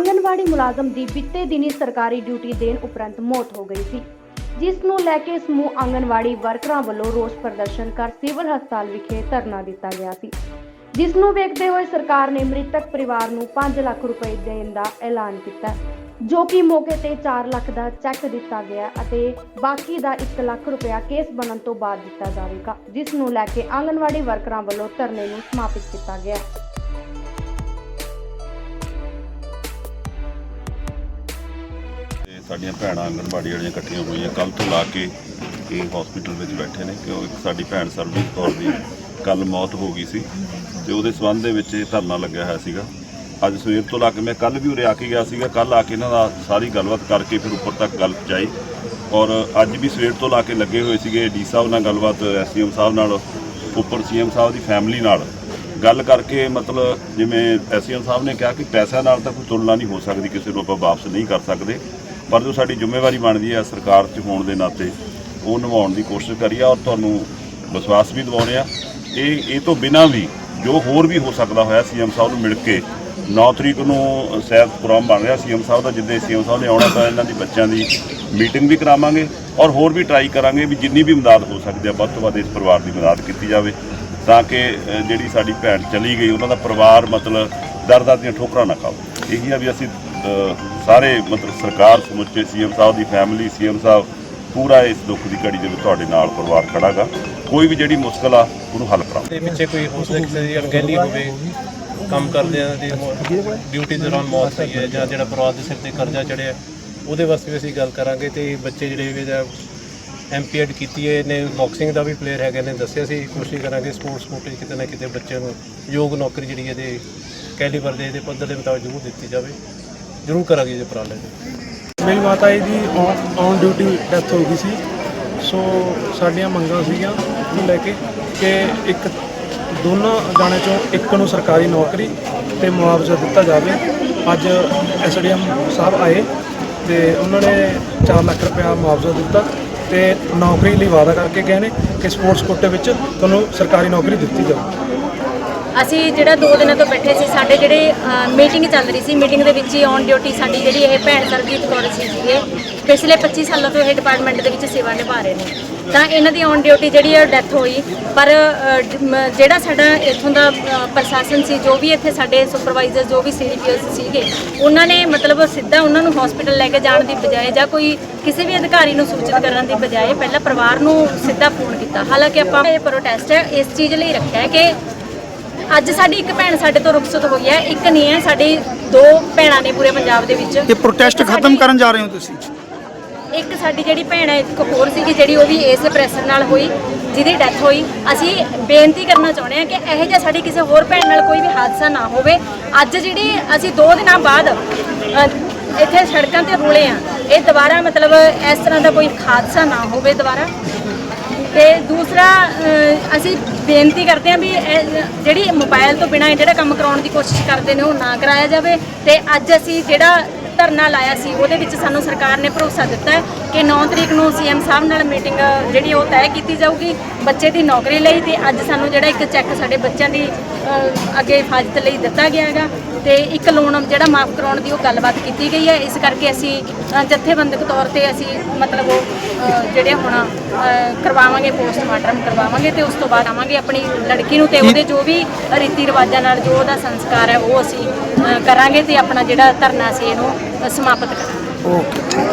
ਆਂਗਨਵਾੜੀ ਮੁਲਾਜ਼ਮ ਦੀ ਬਿੱਤੇ ਦਿਨੀ ਸਰਕਾਰੀ ਡਿਊਟੀ ਦੇਣ ਉਪਰੰਤ ਮੌਤ ਹੋ ਗਈ ਸੀ, ਜਿਸ ਨੂੰ ਲੈ ਕੇ ਸਮੂਹ ਆਂਗਨਵਾੜੀ ਵਰਕਰਾਂ ਵੱਲੋਂ ਰੋਸ ਪ੍ਰਦਰਸ਼ਨ ਕਰ ਸਿਵਲ ਹਸਪਤਾਲ ਵਿਖੇ ਧਰਨਾ ਦਿੱਤਾ ਗਿਆ ਸੀ, ਜਿਸ ਨੂੰ ਵੇਖਦੇ ਹੋਏ ਸਰਕਾਰ ਨੇ ਮ੍ਰਿਤਕ ਪਰਿਵਾਰ ਨੂੰ 5 ਲੱਖ ਰੁਪਏ ਦੇਣ ਦਾ ਐਲਾਨ ਕੀਤਾ, ਜੋ ਕਿ ਮੌਕੇ ਤੇ 4 ਲੱਖ ਦਾ ਚੈੱਕ ਦਿੱਤਾ ਗਿਆ ਅਤੇ ਬਾਕੀ ਦਾ 1 ਲੱਖ ਰੁਪਇਆ ਕੇਸ ਬਣਨ ਤੋਂ ਬਾਅਦ ਦਿੱਤਾ ਜਾਵੇਗਾ, ਜਿਸ ਨੂੰ ਲੈ ਕੇ ਆਂਗਨਵਾੜੀ ਵਰਕਰਾਂ ਵੱਲੋਂ ਧਰਨੇ ਨੂੰ ਸਮਾਪਿਤ ਕੀਤਾ ਗਿਆ। ਸਾਡੀਆਂ ਭੈਣਾਂ ਆਂਗਣਵਾੜੀ ਵਾਲੀਆਂ ਇਕੱਠੀਆਂ ਹੋਈਆਂ। ਕੱਲ ਤੋਂ ਲਾ ਕੇ ਇਹ ਹਸਪੀਟਲ ਵਿੱਚ ਬੈਠੇ ਨੇ ਕਿਉਂ ਇੱਕ ਸਾਡੀ ਭੈਣ ਸਰਬਜੀਤ ਕੌਰ ਦੀ ਕੱਲ ਮੌਤ ਹੋ ਗਈ ਸੀ ਤੇ ਉਹਦੇ ਸਬੰਧ ਦੇ ਵਿੱਚ ਇਹ ਧਰਨਾ ਲੱਗਿਆ ਹੋਇਆ ਸੀਗਾ। ਅੱਜ ਸਵੇਰ ਤੋਂ ਲਾ ਕੇ ਮੈਂ ਕੱਲ ਵੀ ਉਰੇ ਆ ਕੇ ਗਿਆ ਸੀਗਾ। ਕੱਲ ਆ ਕੇ ਇਹਨਾਂ ਦਾ ਸਾਰੀ ਗੱਲਬਾਤ ਕਰਕੇ ਫਿਰ ਉੱਪਰ ਤੱਕ ਗੱਲ ਪਹੁੰਚਾਈ ਔਰ ਅੱਜ ਵੀ ਸਵੇਰ ਤੋਂ ਲਾ ਕੇ ਲੱਗੇ ਹੋਏ ਸੀਗੇ ਡੀ ਸਾਹਿਬ ਨਾਲ ਗੱਲਬਾਤ, ਐਸਡੀਐਮ ਸਾਹਿਬ ਨਾਲ, ਉੱਪਰ ਸੀਐਮ ਸਾਹਿਬ ਦੀ ਫੈਮਿਲੀ ਨਾਲ। ਗੱਲ ਕਰਕੇ ਮਤਲਬ ਜਿਵੇਂ ਐਸਐਮ ਸਾਹਿਬ ਨੇ ਕਿਹਾ ਕਿ ਪੈਸਿਆਂ ਨਾਲ ਤਾਂ ਕੋਈ ਤੁਲਨਾ ਨਹੀਂ ਹੋ ਸਕਦੀ, ਕਿਸੇ ਨੂੰ ਆਪਾਂ ਵਾਪਸ ਨਹੀਂ ਕਰ ਸਕਦੇ। ਪਰ ਜੋ ਸਾਡੀ ਜ਼ਿੰਮੇਵਾਰੀ ਬਣਦੀ ਹੈ ਸਰਕਾਰ 'ਚ ਹੋਣ ਦੇ ਨਾਤੇ, ਉਹ ਨਿਭਾਉਣ ਦੀ ਕੋਸ਼ਿਸ਼ ਕਰੀ ਆ ਔਰ ਤੁਹਾਨੂੰ ਵਿਸ਼ਵਾਸ ਵੀ ਦਿਵਾਉਂਦੇ ਆ। ਇਹ ਇਹ ਤੋਂ ਬਿਨਾਂ ਵੀ ਜੋ ਹੋਰ ਵੀ ਹੋ ਸਕਦਾ ਹੋਇਆ ਸੀਐਮ ਸਾਹਿਬ ਨੂੰ ਮਿਲ ਕੇ 9 ਤਰੀਕ ਨੂੰ ਸ਼ਾਇਦ ਪ੍ਰੋਗਰਾਮ ਬਣ ਰਿਹਾ ਸੀਐਮ ਸਾਹਿਬ ਦਾ, ਜਿੱਦੇ ਸੀਐਮ ਸਾਹਿਬ ਨੇ ਆਉਣਾ ਤਾਂ ਇਹਨਾਂ ਦੀ ਬੱਚਿਆਂ ਦੀ ਮੀਟਿੰਗ ਵੀ ਕਰਾਵਾਂਗੇ ਔਰ ਹੋਰ ਵੀ ਟਰਾਈ ਕਰਾਂਗੇ ਵੀ ਜਿੰਨੀ ਵੀ ਮਦਦ ਹੋ ਸਕਦੀ ਹੈ ਵੱਧ ਤੋਂ ਵੱਧ ਇਸ ਪਰਿਵਾਰ ਦੀ ਮਦਦ ਕੀਤੀ ਜਾਵੇ ਤਾਂ ਕਿ ਜਿਹੜੀ ਸਾਡੀ ਭੈਣ ਚਲੀ ਗਈ, ਉਹਨਾਂ ਦਾ ਪਰਿਵਾਰ ਮਤਲਬ ਦਰ ਦਰ ਦੀਆਂ ਠੋਕਰਾਂ ਨਾ ਖਾਵੇ ਇਹੀ ਆ ਵੀ ਅਸੀਂ ਸਾਰੇ ਮਤਲਬ ਸਰਕਾਰ ਸਮੁੱਚੇ ਸੀਐਮ ਸਾਹਿਬ ਦੀ ਫੈਮਿਲੀ ਸੀਐਮ ਸਾਹਿਬ, ਪੂਰਾ ਇਸ ਦੁੱਖ ਦੀ ਘੜੀ ਦੇ ਵਿੱਚ ਤੁਹਾਡੇ ਨਾਲ ਪਰਿਵਾਰ ਖੜਾਗਾ। ਕੋਈ ਵੀ ਜਿਹੜੀ ਮੁਸ਼ਕਲ ਆ, ਉਹਨੂੰ ਹੱਲ ਕਰਾਂਗੇ ਦੇ ਪਿੱਛੇ ਕੋਈ ਹੋ ਸਕਦਾ ਕਿਸੇ ਦੀ ਅਣਗਹਿਲੀ ਹੋਵੇ, ਕੰਮ ਕਰਦਿਆਂ ਦੀ ਡਿਊਟੀ ਦੌਰਾਨ ਮੌਤ ਹੋਈ ਹੈ ਜਾਂ ਜਿਹੜਾ ਪਰਿਵਾਰ ਦੇ ਸਿਰ ਤੇ ਕਰਜ਼ਾ ਚੜਿਆ, ਉਹਦੇ ਵਾਸਤੇ ਵੀ ਅਸੀਂ ਗੱਲ ਕਰਾਂਗੇ ਤੇ ਬੱਚੇ ਜਿਹੜੇ ਵੀ ਜਾਂ ਐਮਪੀਐਡ ਕੀਤੀ ਹੈ ਨੇ ਬਾਕਸਿੰਗ ਦਾ ਵੀ ਪਲੇਅਰ ਹੈਗੇ ਨੇ, ਦੱਸਿਆ ਸੀ, ਕੋਸ਼ਿਸ਼ ਕਰਾਂਗੇ ਸਪੋਰਟਸ ਕੋਟੇ ਕਿਤੇ ਨਾ ਕਿਤੇ ਬੱਚਿਆਂ ਨੂੰ, ਯੋਗ ਨੌਕਰੀ ਜਿਹੜੀ ਇਹਦੇ ਕੈਲੀਬਰ ਦੇ, ਇਹਦੇ ਪੱਧਰ ਦੇ ਮੁਤਾਬਕ ਜ਼ਰੂਰ ਦਿੱਤੀ ਜਾਵੇ। ਜ਼ਰੂਰ ਕਰਾਂਗੇ ਜੇ ਉਪਰਾਲੇ ਦੇ ਮੇਰੀ ਮਾਤਾ ਜੀ ਦੀ ਔਨ ਡਿਊਟੀ ਡੈਥ ਹੋ ਗਈ ਸੀ। ਸੋ ਸਾਡੀਆਂ ਮੰਗਾਂ ਸੀਗੀਆਂ ਨੂੰ ਲੈ ਕੇ ਕਿ ਇੱਕ, ਦੋਨਾਂ ਜਾਣੇ ਚੋਂ ਇੱਕ ਨੂੰ ਸਰਕਾਰੀ ਨੌਕਰੀ ਤੇ ਮੁਆਵਜ਼ਾ ਦਿੱਤਾ ਜਾਵੇ। ਅੱਜ ਐਸਡੀਐਮ ਸਾਹਿਬ ਆਏ ਤੇ ਉਹਨਾਂ ਨੇ 4 ਲੱਖ ਰੁਪਇਆ ਮੁਆਵਜ਼ਾ ਦਿੱਤਾ ਤੇ ਨੌਕਰੀ ਲਈ ਵਾਅਦਾ ਕਰਕੇ ਗਏ ਨੇ ਕਿ ਸਪੋਰਟਸ ਕੋਟੇ ਵਿੱਚ ਤੁਹਾਨੂੰ ਸਰਕਾਰੀ ਨੌਕਰੀ ਦਿੱਤੀ ਜਾਵੇ। ਅਸੀਂ ਜਿਹੜਾ ਦੋ ਦਿਨਾਂ ਤੋਂ ਬੈਠੇ ਸੀ, ਸਾਡੇ ਜਿਹੜੇ ਮੀਟਿੰਗ ਚੱਲ ਰਹੀ ਸੀ ਮੀਟਿੰਗ ਦੇ ਵਿੱਚ ਹੀ ਔਨ ਡਿਊਟੀ ਸਾਡੀ ਜਿਹੜੀ ਇਹ ਭੈਣ ਸਰਜੀਤ ਕੌਰ ਸੀ ਸੀਗੇ ਪਿਛਲੇ 25 ਸਾਲਾਂ ਤੋਂ ਇਹ ਡਿਪਾਰਟਮੈਂਟ ਦੇ ਵਿੱਚ ਸੇਵਾ ਨਿਭਾ ਰਹੇ ਨੇ। ਤਾਂ ਇਹਨਾਂ ਦੀ ਔਨ ਡਿਊਟੀ ਜਿਹੜੀ ਹੈ ਡੈਥ ਹੋਈ। ਪਰ ਜਿਹੜਾ ਸਾਡਾ ਇੱਥੋਂ ਦਾ ਪ੍ਰਸ਼ਾਸਨ ਸੀ, ਜੋ ਵੀ ਇੱਥੇ ਸਾਡੇ ਸੁਪਰਵਾਈਜ਼ਰ ਜੋ ਵੀ ਸੀਨੀਅਰਸ ਸੀਗੇ, ਉਹਨਾਂ ਨੇ ਮਤਲਬ ਸਿੱਧਾ ਉਹਨਾਂ ਨੂੰ ਹਸਪੀਟਲ ਲੈ ਕੇ ਜਾਣ ਦੀ ਬਜਾਏ ਜਾਂ ਕੋਈ ਕਿਸੇ ਵੀ ਅਧਿਕਾਰੀ ਨੂੰ ਸੂਚਿਤ ਕਰਨ ਦੀ ਬਜਾਏ ਪਹਿਲਾਂ ਪਰਿਵਾਰ ਨੂੰ ਸਿੱਧਾ ਫੋਨ ਕੀਤਾ। ਹਾਲਾਂਕਿ ਆਪਾਂ ਇਹ ਪ੍ਰੋਟੈਸਟ ਇਸ ਚੀਜ਼ ਲਈ ਰੱਖਿਆ ਕਿ ਅੱਜ ਸਾਡੀ ਇੱਕ ਭੈਣ ਸਾਡੇ ਤੋਂ ਰੁਖਸਤ ਹੋਈ ਹੈ ਇੱਕ ਨਹੀਂ ਹੈ ਸਾਡੀ ਦੋ ਭੈਣਾਂ ਨੇ ਪੂਰੇ ਪੰਜਾਬ ਦੇ ਵਿੱਚ। ਇਹ ਪ੍ਰੋਟੈਸਟ ਖਤਮ ਕਰਨ ਜਾ ਰਹੇ ਹੋ ਤੁਸੀਂ? ਇੱਕ ਸਾਡੀ ਜਿਹੜੀ ਭੈਣ ਹੈ ਇੱਕ ਹੋਰ ਸੀਗੀ ਜਿਹੜੀ ਉਹ ਵੀ ਇਸ ਪ੍ਰੈਸ਼ਰ ਨਾਲ ਹੋਈ ਜਿਹਦੀ ਡੈਥ ਹੋਈ। ਅਸੀਂ ਬੇਨਤੀ ਕਰਨਾ ਚਾਹੁੰਦੇ ਹਾਂ ਕਿ ਇਹੋ ਜਿਹਾ ਸਾਡੀ ਕਿਸੇ ਹੋਰ ਭੈਣ ਨਾਲ ਕੋਈ ਵੀ ਹਾਦਸਾ ਨਾ ਹੋਵੇ। ਅੱਜ ਜਿਹੜੀ ਅਸੀਂ 2 ਦਿਨਾਂ ਬਾਅਦ ਇੱਥੇ ਸੜਕਾਂ ਤੇ ਰੁਲੇ ਆ ਇਹ ਦੁਬਾਰਾ ਮਤਲਬ ਇਸ ਤਰ੍ਹਾਂ ਦਾ ਕੋਈ ਹਾਦਸਾ ਨਾ ਹੋਵੇ ਦੁਬਾਰਾ। ਤੇ ਦੂਸਰਾ ਅਸੀਂ ਬੇਨਤੀ ਕਰਦੇ ਹਾਂ ਵੀ ਇਹ ਜਿਹੜੀ ਮੋਬਾਈਲ ਤੋਂ ਬਿਨਾਂ ਜਿਹੜਾ ਕੰਮ ਕਰਾਉਣ ਦੀ ਕੋਸ਼ਿਸ਼ ਕਰਦੇ ਨੇ ਉਹ ਨਾ ਕਰਾਇਆ ਜਾਵੇ ਤੇ ਅੱਜ ਅਸੀਂ ਜਿਹੜਾ ਧਰਨਾ ਲਾਇਆ ਸੀ ਉਹਦੇ ਵਿੱਚ ਸਾਨੂੰ ਸਰਕਾਰ ਨੇ ਭਰੋਸਾ ਦਿੱਤਾ ਹੈ ਕਿ 9 ਤਰੀਕ ਨੂੰ ਸੀਐਮ ਸਾਹਿਬ ਨਾਲ ਮੀਟਿੰਗ ਜਿਹੜੀ ਉਹ ਤੈਅ ਕੀਤੀ ਜਾਊਗੀ ਬੱਚੇ ਦੀ ਨੌਕਰੀ ਲਈ ਤੇ ਅੱਜ ਸਾਨੂੰ ਜਿਹੜਾ ਇੱਕ ਚੈੱਕ ਸਾਡੇ ਬੱਚਿਆਂ ਦੀ ਅੱਗੇ ਹਿਫਾਜ਼ਤ ਲਈ ਦਿੱਤਾ ਗਿਆ ਹੈਗਾ ਤੇ ਇੱਕ ਲੋਨ ਜਿਹੜਾ ਮਾਫ ਕਰਾਉਣ ਦੀ ਉਹ ਗੱਲਬਾਤ ਕੀਤੀ ਗਈ ਹੈ। ਇਸ ਕਰਕੇ ਅਸੀਂ ਜਥੇਬੰਦਕ ਤੌਰ ਤੇ ਅਸੀਂ ਮਤਲਬ ਉਹ ਜਿਹੜੇ ਹੁਣ ਕਰਵਾਵਾਂਗੇ ਪੋਸਟਮਾਰਟਮ ਕਰਵਾਵਾਂਗੇ ਤੇ ਉਸ ਤੋਂ ਬਾਅਦ ਆਵਾਂਗੇ ਆਪਣੀ ਲੜਕੀ ਨੂੰ ਤੇ ਉਹਦੇ ਜੋ ਵੀ ਰੀਤੀ ਰਿਵਾਜਾਂ ਨਾਲ ਜੋ ਉਹਦਾ ਸੰਸਕਾਰ ਹੈ ਉਹ ਅਸੀਂ ਕਰਾਂਗੇ ਤੇ ਆਪਣਾ ਜਿਹੜਾ ਧਰਨਾ ਸੀ ਇਹਨੂੰ ਸਮਾਪਤ ਕਰਾਂਗੇ। ਓਕੇ